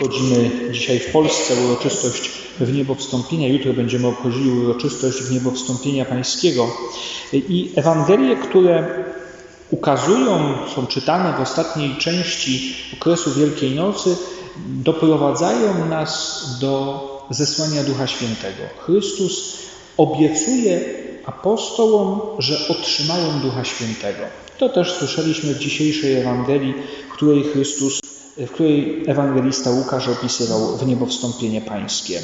Obchodzimy dzisiaj w Polsce uroczystość w niebo wstąpienia. Jutro będziemy obchodzili uroczystość w niebo wstąpienia pańskiego. I Ewangelie, które ukazują, są czytane w ostatniej części okresu Wielkiej Nocy, doprowadzają nas do zesłania Ducha Świętego. Chrystus obiecuje apostołom, że otrzymają Ducha Świętego. To też słyszeliśmy w dzisiejszej Ewangelii, w której Chrystus, w której ewangelista Łukasz opisywał w niebo wstąpienie pańskie.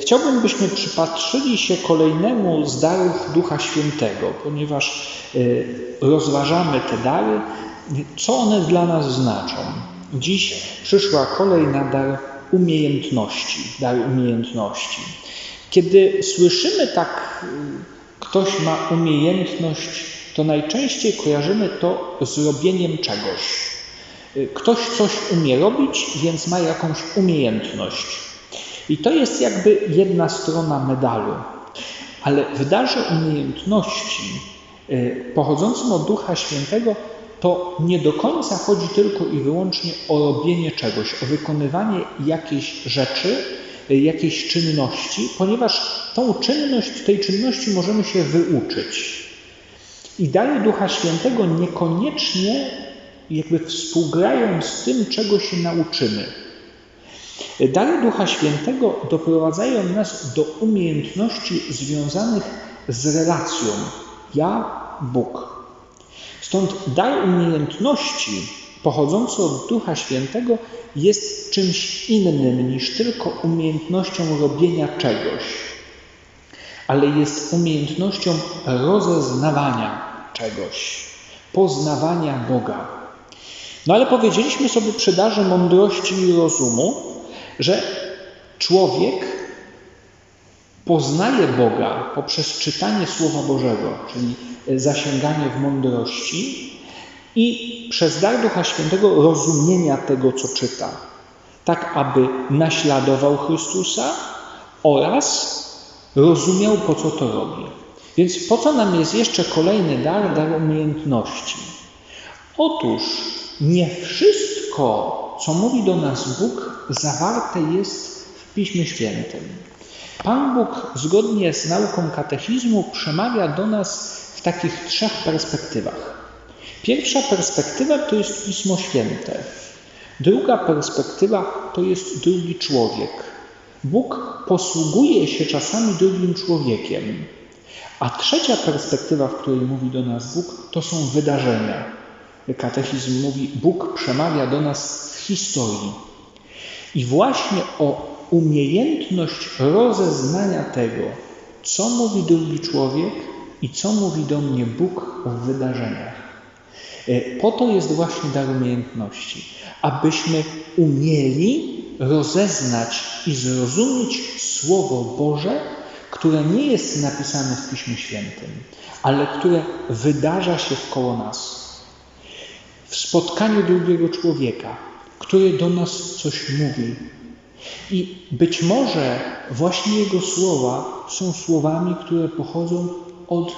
Chciałbym, byśmy przypatrzyli się kolejnemu z darów Ducha Świętego, ponieważ rozważamy te dary, co one dla nas znaczą. Dziś przyszła kolej na dar umiejętności, dar umiejętności. Kiedy słyszymy tak, ktoś ma umiejętność, to najczęściej kojarzymy to z robieniem czegoś. Ktoś coś umie robić, więc ma jakąś umiejętność. I to jest jakby jedna strona medalu. Ale w darze umiejętności pochodzącym od Ducha Świętego to nie do końca chodzi tylko i wyłącznie o robienie czegoś, o wykonywanie jakiejś rzeczy, jakiejś czynności, ponieważ tą czynność, tej czynności możemy się wyuczyć. I dary Ducha Świętego niekoniecznie jakby współgrają z tym, czego się nauczymy. Dary Ducha Świętego doprowadzają nas do umiejętności związanych z relacją ja-Bóg. Stąd dar umiejętności pochodzący od Ducha Świętego jest czymś innym niż tylko umiejętnością robienia czegoś, ale jest umiejętnością rozeznawania czegoś, poznawania Boga. No ale powiedzieliśmy sobie przy darze mądrości i rozumu, że człowiek poznaje Boga poprzez czytanie Słowa Bożego, czyli zasięganie w mądrości i przez dar Ducha Świętego rozumienia tego, co czyta, tak aby naśladował Chrystusa oraz rozumiał, po co to robi. Więc po co nam jest jeszcze kolejny dar, dar umiejętności? Otóż nie wszystko, co mówi do nas Bóg, zawarte jest w Piśmie Świętym. Pan Bóg, zgodnie z nauką katechizmu, przemawia do nas w takich trzech perspektywach. Pierwsza perspektywa to jest Pismo Święte. Druga perspektywa to jest drugi człowiek. Bóg posługuje się czasami drugim człowiekiem. A trzecia perspektywa, w której mówi do nas Bóg, to są wydarzenia. Katechizm mówi, Bóg przemawia do nas w historii. I właśnie o umiejętność rozeznania tego, co mówi drugi człowiek i co mówi do mnie Bóg w wydarzeniach. Po to jest właśnie dar umiejętności, abyśmy umieli rozeznać i zrozumieć Słowo Boże, które nie jest napisane w Piśmie Świętym, ale które wydarza się wkoło nas. W spotkaniu drugiego człowieka, który do nas coś mówi. I być może właśnie Jego słowa są słowami, które pochodzą od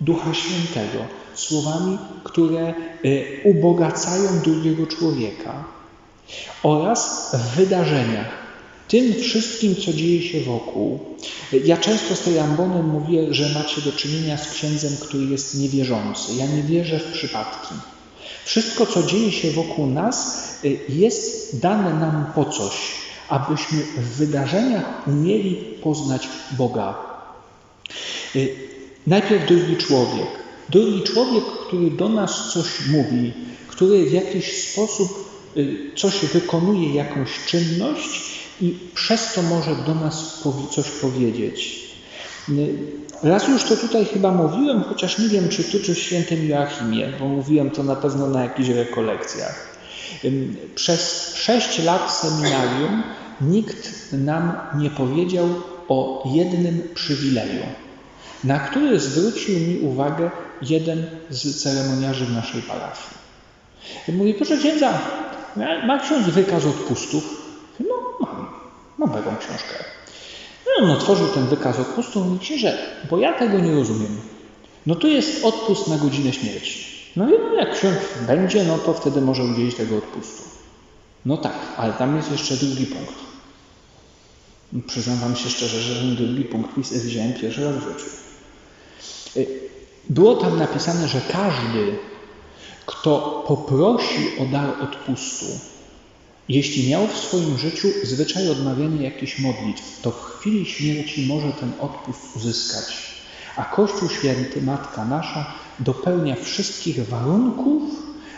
Ducha Świętego, słowami, które ubogacają drugiego człowieka. Oraz w wydarzeniach, tym wszystkim, co dzieje się wokół. Ja często z tej ambonem mówię, że macie do czynienia z księdzem, który jest niewierzący. Ja nie wierzę w przypadki. Wszystko, co dzieje się wokół nas, jest dane nam po coś, abyśmy w wydarzeniach umieli poznać Boga. Najpierw drugi człowiek. Drugi człowiek, który do nas coś mówi, który w jakiś sposób coś wykonuje, jakąś czynność i przez to może do nas coś powiedzieć. Raz już to tutaj chyba mówiłem, chociaż nie wiem, czy tu, czy w świętym Joachimie, bo mówiłem to na pewno na jakichś rekolekcjach. Przez sześć lat seminarium nikt nam nie powiedział o jednym przywileju, na który zwrócił mi uwagę jeden z ceremoniarzy w naszej parafii. Mówi, proszę księdza, ma ksiądz wykaz odpustów? No, mam. Mam taką książkę. On otworzył ten wykaz odpustów i mówi, księże, bo ja tego nie rozumiem. No tu jest odpust na godzinę śmierci. No i no, jak ksiądz będzie, no to wtedy może udzielić tego odpustu. No tak, ale tam jest jeszcze drugi punkt. Przyznam Wam się szczerze, że ten drugi punkt widziałem pierwszy raz w życiu. Y, było tam napisane, że każdy, kto poprosi o dar odpustu, jeśli miał w swoim życiu zwyczaj odmawiania jakichś modlitw, to w chwili śmierci może ten odpust uzyskać. A Kościół Święty, Matka Nasza, dopełnia wszystkich warunków,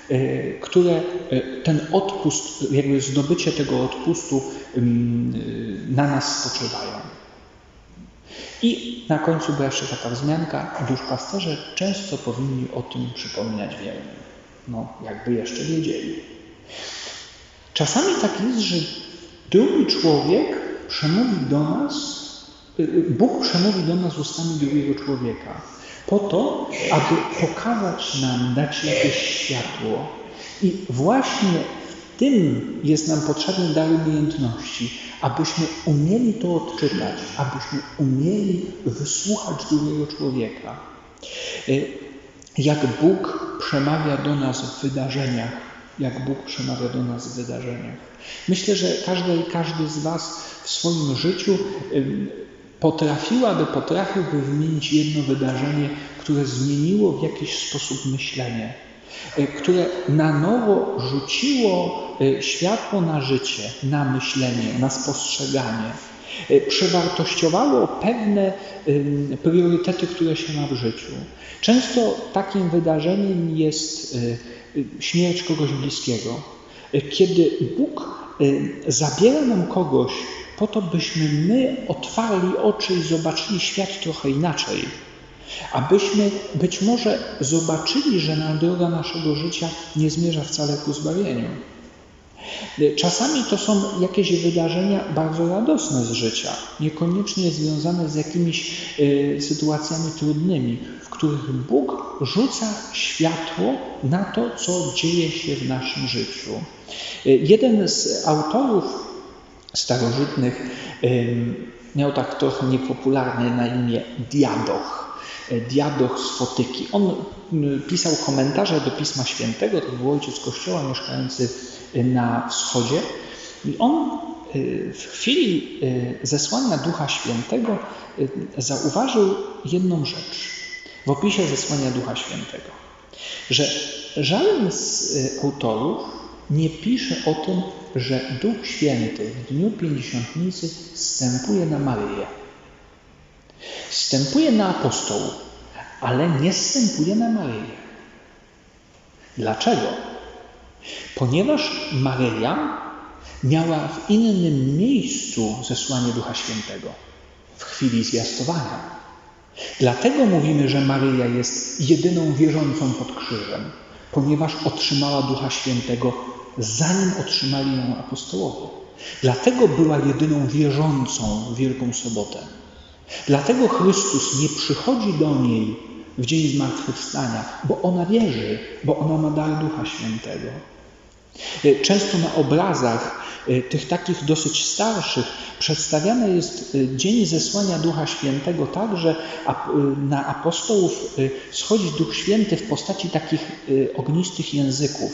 e, które e, ten odpust, jakby zdobycie tego odpustu e, na nas spoczywają. I na końcu była jeszcze taka wzmianka, duszpasterze często powinni o tym przypominać wiernym. No, jakby jeszcze wiedzieli. Czasami tak jest, że drugi człowiek przemówi do nas, y, y, Bóg przemówi do nas ustami drugiego człowieka, po to, aby pokazać nam, dać jakieś światło. I właśnie w tym jest nam potrzebny dar umiejętności, abyśmy umieli to odczytać, abyśmy umieli wysłuchać drugiego człowieka. Y, jak Bóg przemawia do nas w wydarzeniach, jak Bóg przemawia do nas w wydarzeniach. Myślę, że każdy, każdy z Was w swoim życiu potrafiłaby, potrafiłby wymienić jedno wydarzenie, które zmieniło w jakiś sposób myślenie, e, które na nowo rzuciło e, światło na życie, na myślenie, na spostrzeganie, e, przewartościowało pewne priorytety, które się ma w życiu. Często takim wydarzeniem jest śmierć kogoś bliskiego. Kiedy Bóg y, zabiera nam kogoś po to, byśmy my otwarli oczy i zobaczyli świat trochę inaczej. Abyśmy być może zobaczyli, że na droga naszego życia nie zmierza wcale ku zbawieniu. Czasami to są jakieś wydarzenia bardzo radosne z życia, niekoniecznie związane z jakimiś y, sytuacjami trudnymi, w których Bóg rzuca światło na to, co dzieje się w naszym życiu. Y, jeden z autorów starożytnych y, miał tak trochę niepopularne na imię Diadoch. Diadoch z Fotyki. On pisał komentarze do Pisma Świętego, to był ojciec Kościoła mieszkający na wschodzie. I on y, w chwili y, zesłania Ducha Świętego y, zauważył jedną rzecz w opisie zesłania Ducha Świętego, że żaden z autorów nie pisze o tym, że Duch Święty w dniu Pięćdziesiątnicy wstępuje na Maryję. Wstępuje na apostołów, ale nie wstępuje na Maryję. Dlaczego? Ponieważ Maryja miała w innym miejscu zesłanie Ducha Świętego w chwili zwiastowania. Dlatego mówimy, że Maryja jest jedyną wierzącą pod krzyżem, ponieważ otrzymała Ducha Świętego zanim otrzymali ją apostołowie. Dlatego była jedyną wierzącą w Wielką Sobotę. Dlatego Chrystus nie przychodzi do niej w dzień zmartwychwstania, bo ona wierzy, bo ona ma dar Ducha Świętego. E, często na obrazach e, tych takich dosyć starszych przedstawiany jest e, dzień zesłania Ducha Świętego tak, że na apostołów schodzi Duch Święty w postaci takich ognistych języków,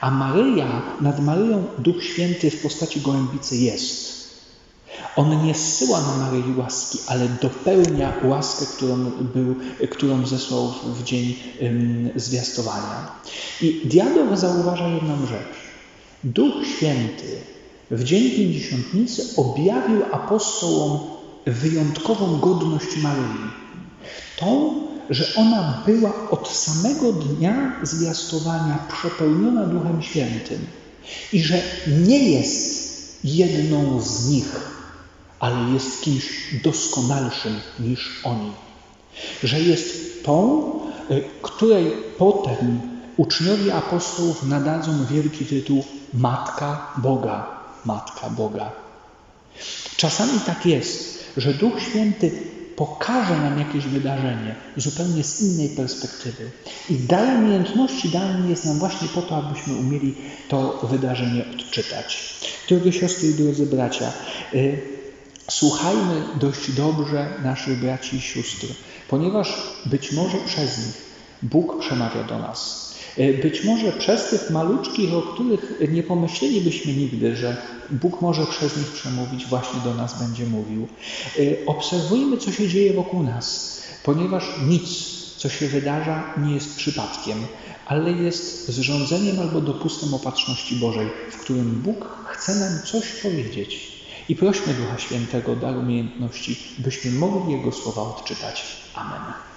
a Maryja, nad Maryją Duch Święty w postaci gołębicy jest. On nie zsyła na Maryi łaski, ale dopełnia łaskę, którą, był, którą zesłał w dzień zwiastowania. I diabeł zauważa jedną rzecz. Duch Święty w dzień Pięćdziesiątnicy objawił apostołom wyjątkową godność Maryi. Tą, że ona była od samego dnia zwiastowania przepełniona Duchem Świętym i że nie jest jedną z nich, ale jest kimś doskonalszym niż oni. Że jest tą, y, której potem uczniowie apostołów nadadzą wielki tytuł Matka Boga, Matka Boga. Czasami tak jest, że Duch Święty pokaże nam jakieś wydarzenie zupełnie z innej perspektywy. I dar umiejętności dany jest nam właśnie po to, abyśmy umieli to wydarzenie odczytać. Drogie siostry i drodzy bracia, y, Słuchajmy dość dobrze naszych braci i sióstr, ponieważ być może przez nich Bóg przemawia do nas. E, być może przez tych maluczkich, o których nie pomyślelibyśmy nigdy, że Bóg może przez nich przemówić, właśnie do nas będzie mówił. E, obserwujmy, co się dzieje wokół nas, ponieważ nic, co się wydarza, nie jest przypadkiem, ale jest zrządzeniem albo dopustem opatrzności Bożej, w którym Bóg chce nam coś powiedzieć. I prośmy Ducha Świętego dar umiejętności, byśmy mogli Jego słowa odczytać. Amen.